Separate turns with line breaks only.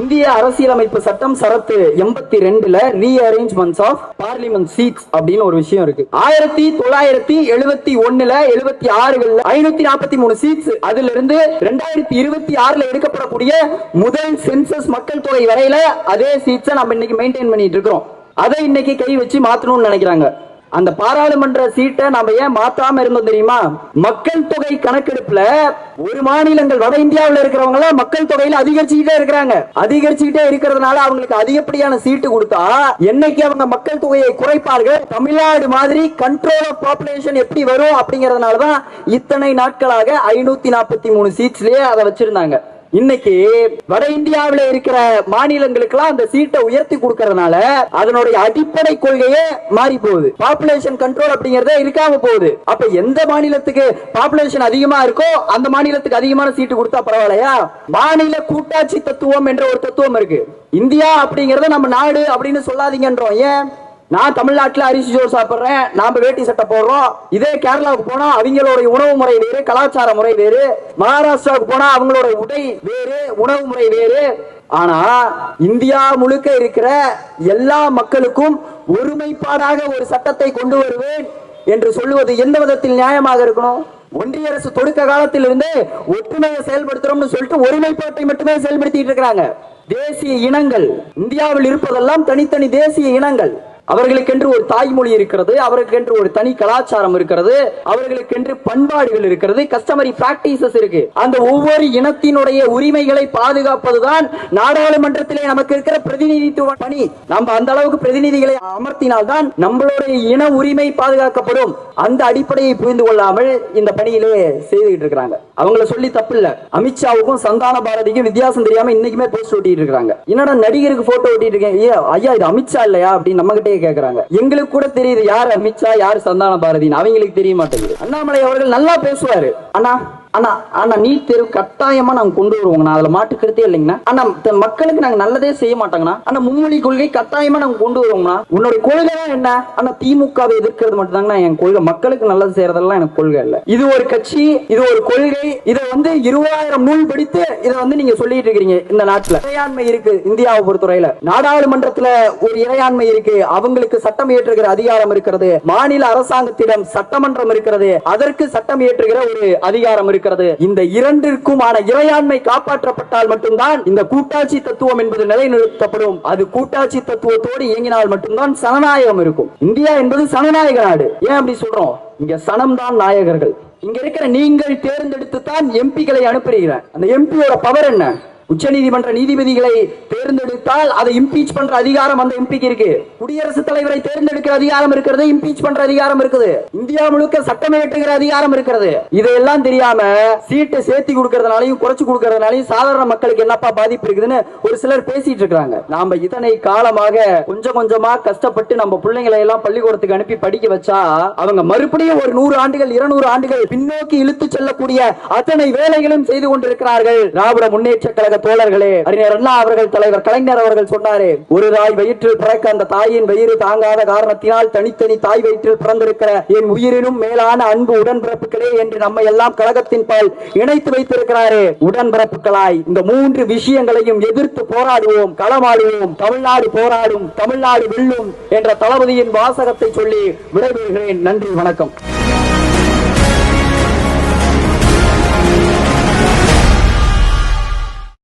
இந்திய அரசியலமைப்பு சட்டம் சரத்து எண்பத்தி ரெண்டுல ரீஅரேஞ்ச்மெண்ட்ஸ் ஆஃப் பார்லிமெண்ட் சீட்ஸ் அப்படின்னு ஒரு விஷயம் இருக்கு. ஆயிரத்தி தொள்ளாயிரத்தி எழுபத்தி ஒண்ணுல எழுபத்தி ஆறுகள்ல ஐநூத்தி நாற்பத்தி மூணு சீட்ஸ் அதுல இருந்து ரெண்டாயிரத்தி இருபத்தி ஆறுல எடுக்கப்படக்கூடிய முதல் சென்சஸ் மக்கள் தொகை வரையில அதே சீட்ஸை நம்ம இன்னைக்கு மெயின்டைன் பண்ணிட்டு இருக்கிறோம். அதை இன்னைக்கு கை வச்சு மாத்தணும்னு நினைக்கிறாங்க. அந்த பாராளுமன்ற சீட்டை நாம ஏன் மாத்தாம இருந்தோம் தெரியுமா? மக்கள் தொகை கணக்கெடுப்புல ஒரு மாநிலங்கள் வட இந்தியாவில் இருக்கிறவங்க எல்லாம் மக்கள் தொகையில அதிகரிச்சுக்கிட்டே இருக்கிறாங்க. அதிகரிச்சுக்கிட்டே இருக்கிறதுனால அவங்களுக்கு அதிகப்படியான சீட்டு கொடுத்தா என்னைக்கு அவங்க மக்கள் தொகையை குறைப்பார்கள்? தமிழ்நாடு மாதிரி கண்ட்ரோல் ஆஃப் பாப்புலேஷன் எப்படி வரும் அப்படிங்கறதுனாலதான் இத்தனை நாட்களாக ஐநூத்தி நாற்பத்தி மூணு சீட்ஸ்லயே அதை வச்சிருந்தாங்க. இன்னைக்கு வட இந்தியாவில் இருக்கிற மாநிலங்களுக்கெல்லாம் அந்த சீட்டை உயர்த்தி கொடுக்கறதுனால அதனுடைய அடிப்படை கொள்கையே மாறி போகுது. பாப்புலேஷன் கண்ட்ரோல் அப்படிங்கறத இருக்காம போகுது. அப்ப எந்த மாநிலத்துக்கு பாப்புலேஷன் அதிகமா இருக்கோ அந்த மாநிலத்துக்கு அதிகமான சீட்டு கொடுத்தா பரவாயில்லையா? மாநில கூட்டாட்சி தத்துவம் என்ற ஒரு தத்துவம் இருக்கு. இந்தியா அப்படிங்கறத நம்ம நாடு அப்படின்னு சொல்லாதீங்கன்றோம். ஏன்? நான் தமிழ்நாட்டில் அரிசி சோறு சாப்பிட்றேன். நாம வேட்டி சட்டை போடுறோம். இதே கேரளாவுக்கு போனா அவங்களுடைய உணவு முறை வேறு கலாச்சார முறை வேறு. மகாராஷ்டிராவுக்கு போனா அவங்களோட உடை வேறு உணவு முறை வேறு. ஆனா இந்தியா முழுக்க இருக்கிற எல்லா மக்களுக்கும் ஒருமைப்பாடாக ஒரு சட்டத்தை கொண்டு வருவேன் என்று சொல்லுவது எந்த விதத்தில் நியாயமாக இருக்கணும்? ஒன்றிய அரசு தொடுக்க காலத்தில் இருந்து ஒற்றுமையை செயல்படுத்துறோம்னு சொல்லிட்டு ஒருமைப்பாட்டை மட்டுமே செயல்படுத்திட்டு இருக்கிறாங்க. தேசிய இனங்கள். இந்தியாவில் இருப்பதெல்லாம் தனித்தனி தேசிய இனங்கள். அவர்களுக்கென்று ஒரு தாய்மொழி இருக்கிறது அவர்களுக்கென்று ஒரு தனி கலாச்சாரம் இருக்கிறது அவர்களுக்கென்று பண்பாடுகள் இருக்கிறது கஸ்டமரி பிராக்டிசஸ் இருக்கு. அந்த ஒவ்வொரு இனத்தினுடைய உரிமைகளை பாதுகாப்பதுதான் நாடாளுமன்றத்திலே நமக்கு இருக்கிற பிரதிநிதித்துவ பணி. நம்ம அந்த அளவுக்கு பிரதிநிதிகளை அமர்த்தினால்தான் நம்மளுடைய இன உரிமை பாதுகாக்கப்படும். அந்த அடிப்படையை புரிந்து கொள்ளாமல் இந்த பணியிலே செய்துகிட்டு இருக்கிறாங்க. அவங்கள சொல்லி தப்பு இல்ல அமித்ஷாவுக்கும் சந்தான பாரதிக்கும் வித்தியாசம் தெரியாம இன்னைக்குமே போஸ்ட் ஓட்டிட்டு இருக்காங்க என்னடா நடிகருக்கு போட்டோ ஓட்டிட்டு இருக்கேன் ஐயா இது அமித்ஷா இல்லையா? அப்படின்னு நம்ம கிட்டே கேக்குறாங்க. எங்களுக்கு கூட தெரியுது யார் அமித்ஷா யார் சந்தான பாரதின்னு அவங்களுக்கு தெரிய மாட்டேங்குது. அண்ணாமலை அவர்கள் நல்லா பேசுவாரு. அண்ணா ஆனா ஆனா நீட் தேர்வு கட்டாயமா நாங்க கொண்டு வருவோங்க நான் அதுல மாட்டு கருத்தே இல்லைங்கண்ணா. ஆனா மக்களுக்கு நாங்க நல்லதே செய்ய மாட்டாங்கண்ணா. ஆனா மும்மொழி கொள்கை கட்டாயமா நாங்க கொண்டு வருவோம்னா உன்னோட கொள்கை என்ன? ஆனா திமுகவை எதிர்க்கிறது மட்டும்தாங்கண்ணா என் கொள்கை. மக்களுக்கு நல்லது செய்யறதெல்லாம் எனக்கு கொள்கை இல்ல. இது ஒரு கட்சி இது ஒரு கொள்கை. இதை வந்து இருபதாயிரம் நூல் படித்து இதை வந்து நீங்க சொல்லிட்டு இருக்கிறீங்க இந்த நாட்டுல. இறையாண்மை இருக்கு இந்தியாவை பொறுத்தவரையில. நாடாளுமன்றத்துல ஒரு இறையாண்மை இருக்கு. அவங்களுக்கு சட்டம் இயற்றுகிற அதிகாரம் இருக்கிறது. மாநில அரசாங்கத்திடம் சட்டமன்றம் இருக்கிறது. அதற்கு சட்டம் இயற்றுகிற ஒரு அதிகாரம் இருக்கு. இருக்கிறது. இந்த இரண்டிற்குமான இறையாண்மை காப்பாற்றப்பட்டால் மட்டும்தான் இந்த கூட்டாட்சி தத்துவம் என்பது நிலைநிறுத்தப்படும். அது கூட்டாட்சி தத்துவத்தோடு இயங்கினால் மட்டும்தான் சனநாயகம் இருக்கும். இந்தியா என்பது சனநாயக நாடு. ஏன் அப்படி சொல்றோம்? இங்க சனம் தான் நாயகர்கள். இங்க இருக்கிற நீங்கள் தேர்ந்தெடுத்து தான் எம்பிகளை அனுப்புறீங்க. அந்த எம்பியோட பவர் என்ன? உச்சநீதிமன்ற நீதிபதிகளை தேர்ந்தெடுத்தால் அதை இம்பீச் பண்ற அதிகாரம் அந்த எம்பிக்கு இருக்கு. குடியரசுத் தலைவரை தேர்ந்தெடுக்கிற அதிகாரம் இருக்கிறது இம்பீச் பண்ற அதிகாரம் இருக்குது. இந்தியா முழுக்க சட்டம் இயற்றுகிற அதிகாரம் இருக்கிறது. இதையெல்லாம் தெரியாம சீட்டை சேர்த்தி கொடுக்கறதுனாலையும் குறைச்சு கொடுக்கறதுனாலையும் சாதாரண மக்களுக்கு என்னப்பா பாதிப்பு இருக்குதுன்னு ஒரு சிலர் பேசிட்டு இருக்காங்க நாம இத்தனை காலமாக கொஞ்சம் கொஞ்சமா கஷ்டப்பட்டு நம்ம பிள்ளைங்களை எல்லாம் பள்ளிக்கூடத்துக்கு அனுப்பி படிக்க வச்சா அவங்க மறுபடியும் ஒரு நூறு ஆண்டுகள் இருநூறு ஆண்டுகள் பின்னோக்கி இழுத்து செல்லக்கூடிய அத்தனை வேலைகளும் செய்து கொண்டிருக்கிறார்கள். திராவிட முன்னேற்ற கழக தோழர்களே அறிஞர் அண்ணா அவர்கள் தலைவர் கலைஞர் அவர்கள் சொன்னாரே ஒரு தாய் வயிற்றில் பிறக்க அந்த தாயின் வயிறு தாங்காத காரணத்தினால் தனித்தனி தாய் வயிற்றில் பிறந்திருக்கிற என் உயிரினும் மேலான அன்பு உடன்பிறப்புகளே என்று நம்ம எல்லாம் கழகத்தின் பால் இணைத்து வைத்திருக்கிறாரே. உடன்பிறப்புகளாய் இந்த மூன்று விஷயங்களையும் எதிர்த்து போராடுவோம் களமாடுவோம் தமிழ்நாடு போராடும் தமிழ்நாடு வெல்லும் என்ற தளபதியின் வாசகத்தை சொல்லி விடைபெறுகிறேன். நன்றி வணக்கம்.